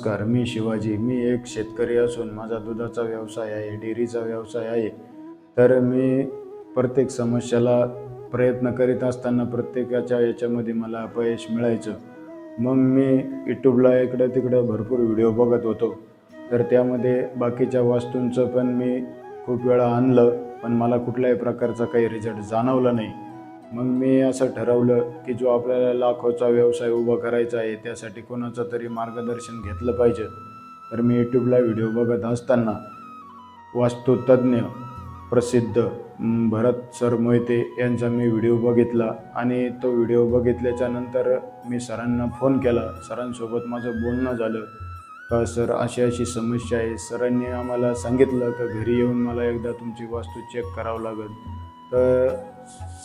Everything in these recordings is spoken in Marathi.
नमस्कार मी शिवाजी. मी एक शेतकरी असून माझा दुधाचा व्यवसाय आहे डेअरीचा व्यवसाय आहे. तर मी प्रत्येक समस्याला प्रयत्न करीत असताना प्रत्येकाच्या याच्यामध्ये मला अपयश मिळायचं. मग मी यूट्यूबला इकडं तिकडं भरपूर व्हिडिओ बघत होतो. तर त्यामध्ये बाकीच्या वस्तूंचं पण मी खूप वेळा आणलं पण मला कुठल्याही प्रकारचा काही रिझल्ट जाणवला नाही. मग मी असं ठरवलं की जो आपल्याला लाखोचा व्यवसाय उभा करायचा आहे त्यासाठी कोणाचं तरी मार्गदर्शन घेतलं पाहिजे. तर मी यूट्यूबला व्हिडिओ बघत असताना वास्तुतज्ञ प्रसिद्ध भरत सर मोहिते यांचा मी व्हिडिओ बघितला आणि तो व्हिडिओ बघितल्याच्या नंतर मी सरांना फोन केला. सरांसोबत माझं बोलणं झालं. का सर अशी अशी समस्या आहे. सरांनी आम्हाला सांगितलं का घरी येऊन मला एकदा तुमची वास्तू चेक करावं लागेल. तर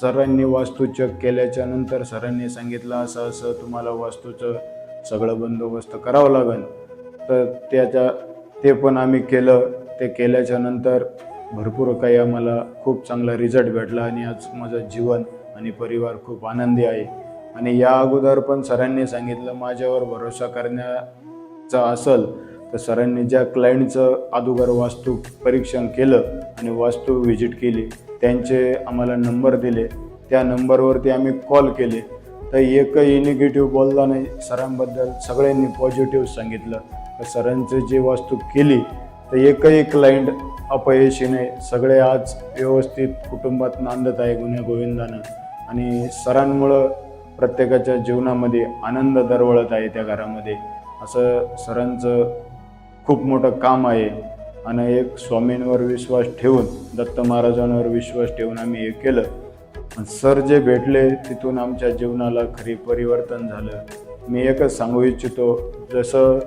सरांनी वास्तू चेक केल्याच्यानंतर सरांनी सांगितलं असं असं तुम्हाला वास्तूचं सगळं बंदोबस्त करावं लागेल. तर त्याच्या ते पण आम्ही केलं. ते केल्याच्यानंतर भरपूर काही आम्हाला खूप चांगला रिझल्ट भेटला आणि आज माझं जीवन आणि परिवार खूप आनंदी आहे. आणि या अगोदर पण सरांनी सांगितलं माझ्यावर भरोसा करण्याचा असेल तर सरांनी ज्या क्लायंटचं अगोदर वास्तू परीक्षण केलं आणि वास्तू व्हिजिट केली त्यांचे आम्हाला नंबर दिले. त्या नंबरवरती आम्ही कॉल केले. तर एकही निगेटिव्ह बोलला नाही. सरांबद्दल सगळ्यांनी पॉझिटिव्ह सांगितलं. तर सरांचं जी वास्तू केली तर एकही क्लायंट अपयशी नाही. सगळे आज व्यवस्थित कुटुंबात नांदत आहे गुन्हे गोविंदानं. आणि सरांमुळं प्रत्येकाच्या जीवनामध्ये आनंद दरवळत आहे त्या घरामध्ये. असं सरांचं खूप मोठं काम आहे. आणि एक स्वामींवर विश्वास ठेवून दत्त महाराजांवर विश्वास ठेवून आम्ही हे केलं. सर जे भेटले तिथून आमच्या जीवनाला खरी परिवर्तन झालं. मी एकच सांगू इच्छितो जसं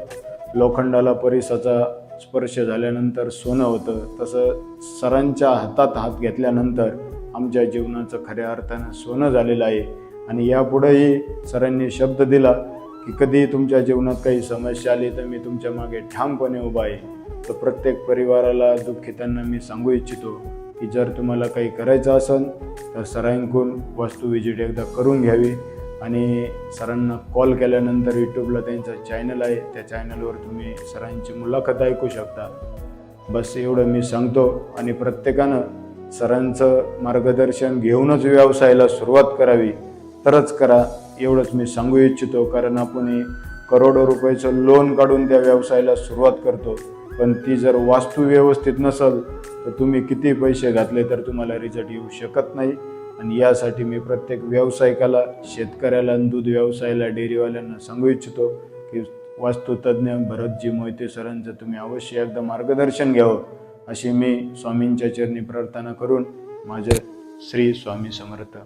लोखंडाला परिसाचा स्पर्श झाल्यानंतर सोनं होतं तसं सरांच्या हातात हात घेतल्यानंतर आमच्या जीवनाचं खऱ्या अर्थानं सोनं झालेलं आहे. आणि यापुढेही सरांनी शब्द दिला की कधी तुमच्या जीवनात काही समस्या आली तर मी तुमच्या मागे ठामपणे उभा आहे. तर प्रत्येक परिवाराला दुःखितांना मी सांगू इच्छितो की जर तुम्हाला काही करायचं असेल तर सरांकडून वास्तू विजिट एकदा करून घ्यावी. आणि सरांना कॉल केल्यानंतर यूट्यूबला त्यांचं चॅनल आहे. त्या चॅनलवर तुम्ही सरांची मुलाखत ऐकू शकता. बस एवढं मी सांगतो आणि प्रत्येकानं सरांचं मार्गदर्शन घेऊनच व्यवसायाला सुरुवात करावी. तरच करा. एवढंच मी सांगू इच्छितो कारण आपण हे करोडो रुपयाचं लोन काढून त्या व्यवसायाला सुरुवात करतो. पण ती जर वास्तू व्यवस्थित नसेल तर तुम्ही किती पैसे घातले तर तुम्हाला रिझल्ट येऊ शकत नाही. आणि यासाठी मी प्रत्येक व्यावसायिकाला शेतकऱ्याला आणि दूध व्यवसायाला डेअरीवाल्यांना सांगू इच्छितो की वास्तुतज्ञ भरतजी मोहिते सरांचं तुम्ही अवश्य एकदा मार्गदर्शन घ्यावं अशी मी स्वामींच्या चरणी प्रार्थना करून माझं श्री स्वामी समर्थ